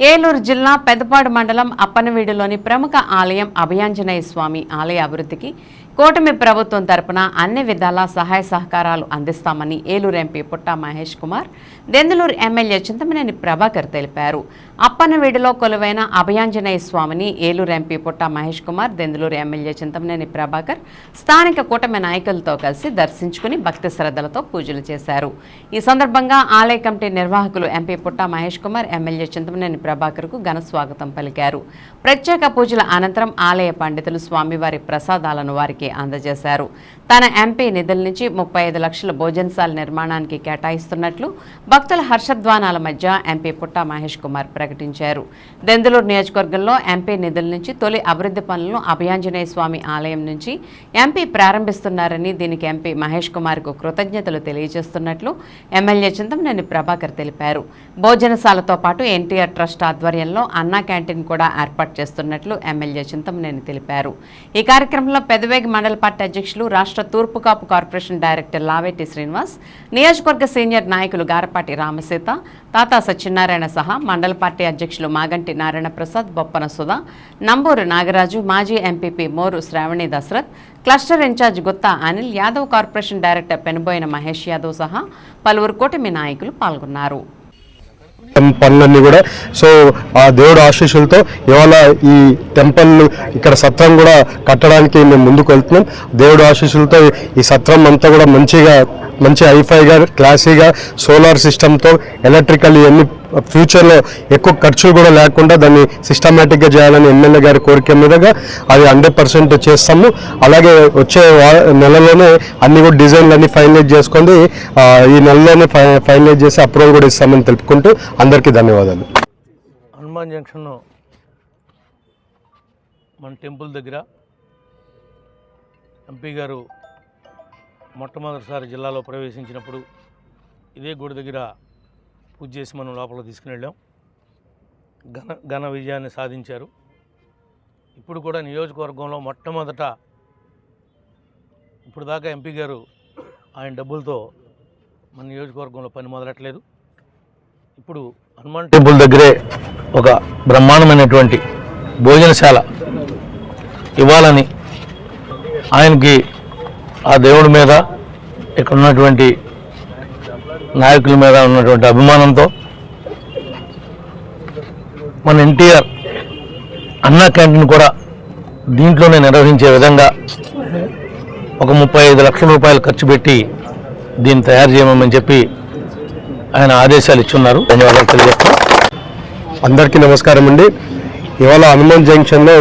ఏలూరు జిల్లా పెదపాడు మండలం అప్పనవీడులోని ప్రముఖ ఆలయం అభయాంజనేయ స్వామి ఆలయ అభివృద్ధికి కూటమి ప్రభుత్వం తరపున అన్ని విధాలా సహాయ సహకారాలు అందిస్తామని ఏలూరు ఎంపీ పుట్టా మహేష్ కుమార్ దెందులూరు ఎమ్మెల్యే చింతమనేని ప్రభాకర్ తెలిపారు. అప్పనవీడిలో కొలువైన అభయాంజనేయ స్వామిని ఏలూరు ఎంపీ పుట్టా మహేష్ కుమార్ దెందులూరు ఎమ్మెల్యే చింతమనేని ప్రభాకర్ స్థానిక కూటమి నాయకులతో కలిసి దర్శించుకుని భక్తి శ్రద్ధలతో పూజలు చేశారు. ఈ సందర్భంగా ఆలయ కమిటీ నిర్వాహకులు ఎంపీ పుట్టా మహేష్ కుమార్ ఎమ్మెల్యే చింతమనేని ప్రభాకర్కు ఘన స్వాగతం పలికారు. ప్రత్యేక పూజల అనంతరం ఆలయ పండితులు స్వామివారి ప్రసాదాలను వారికి అందజేశారు. తన ఎంపీ నిధుల నుంచి ముప్పై ఐదు లక్షల భోజనశాల నిర్మాణానికి కేటాయిస్తున్నట్లు భక్తుల హర్షధ్వానాల మధ్య ఎంపీ పుట్టా మహేష్ కుమార్ ప్రకటించారు. దెందులూరు నియోజకవర్గంలో ఎంపీ నిధుల నుంచి తొలి అభివృద్ధి పనులను అభయాంజనేయ స్వామి ఆలయం నుంచి ఎంపీ ప్రారంభిస్తున్నారని దీనికి ఎంపీ మహేష్ కుమార్కు కృతజ్ఞతలు తెలియజేస్తున్నట్లు ఎమ్మెల్యే చింతమనేని ప్రభాకర్ తెలిపారు. భోజనశాలతో పాటు ఎన్టీఆర్ ట్రస్ట్ ఆధ్వర్యంలో అన్నా క్యాంటీన్ కూడా ఏర్పాటు చేస్తున్నట్లు ఎమ్మెల్యే చింతమనేని తెలిపారు. ఈ కార్యక్రమంలో పెదవేగి మండల పార్టీ అధ్యక్షులు రాష్ట్ర తూర్పు కాపు కార్పొరేషన్ డైరెక్టర్ లావేటి శ్రీనివాస్ నియోజకవర్గ సీనియర్ నాయకులు గారపాటి రామసీత తాతా సత్యనారాయణ సహా మండల పార్టీ అధ్యక్షులు మాగంటి నారాయణ ప్రసాద్ బొప్పన సుధా నంబూరు నాగరాజు మాజీ MPP Moru Sravani Dasarath cluster incharge Gutta Anil Yadav corporation director Penuboina Mahesh Yadav సహా పలువురు కూటమి నాయకులు పాల్గొన్నారు. పనులన్నీ కూడా. సో ఆ దేవుడు ఆశీస్సులతో ఇవాళ ఈ టెంపుల్ ఇక్కడ సత్రం కూడా కట్టడానికి మేము ముందుకు వెళ్తున్నాం. దేవుడు ఆశీస్సులతో ఈ సత్రం అంతా కూడా మంచిగా మంచి హైఫైగా క్లాసీగా సోలార్ సిస్టంతో ఎలక్ట్రికల్ ఇవన్నీ ఫ్యూచర్లో ఎక్కువ ఖర్చులు కూడా లేకుండా దాన్ని సిస్టమేటిక్గా చేయాలని ఎమ్మెల్యే గారి కోరిక మీదుగా అది హండ్రెడ్ పర్సెంట్ చేస్తాము. అలాగే వచ్చే నెలలోనే అన్ని కూడా డిజైన్లు అన్ని ఫైనలైజ్ చేసుకొని ఈ నెలలోనే ఫై ఫైనలైజ్ చేసి అప్రూవల్ కూడా ఇస్తామని తెలుపుకుంటూ అందరికీ ధన్యవాదాలు. హనుమాన్ జంక్షన్ మన టెంపుల్ దగ్గర ఎంపీ గారు మొట్టమొదటిసారి జిల్లాలో ప్రవేశించినప్పుడు ఇదే గుడి దగ్గర పూజ చేసి మనం లోపల తీసుకుని వెళ్ళాం. ఘన ఘన విజయాన్ని సాధించారు. ఇప్పుడు కూడా నియోజకవర్గంలో మొట్టమొదట ఇప్పుడు దాకా ఎంపీ గారు ఆయన డబ్బులతో మన నియోజకవర్గంలో పని మొదలట్లేదు ఇప్పుడు హనుమాన్ టెంపుల్ దగ్గరే ఒక బ్రహ్మాండమైనటువంటి భోజనశాల ఇవ్వాలని ఆయనకి ఆ దేవుడి మీద ఇక్కడ ఉన్నటువంటి నాయకుల మీద ఉన్నటువంటి అభిమానంతో మన ఎన్టీఆర్ అన్నా క్యాంటీన్ కూడా దీంట్లోనే నిర్వహించే విధంగా ఒక ముప్పై ఐదు లక్షల రూపాయలు ఖర్చు పెట్టి దీన్ని తయారు చేయమని చెప్పి ఆయన ఆదేశాలు ఇచ్చున్నారు. ధన్యవాదాలు తెలియజేస్తాం అందరికీ నమస్కారం అండి. ఇవాళ హనుమాన్ జంక్షన్లో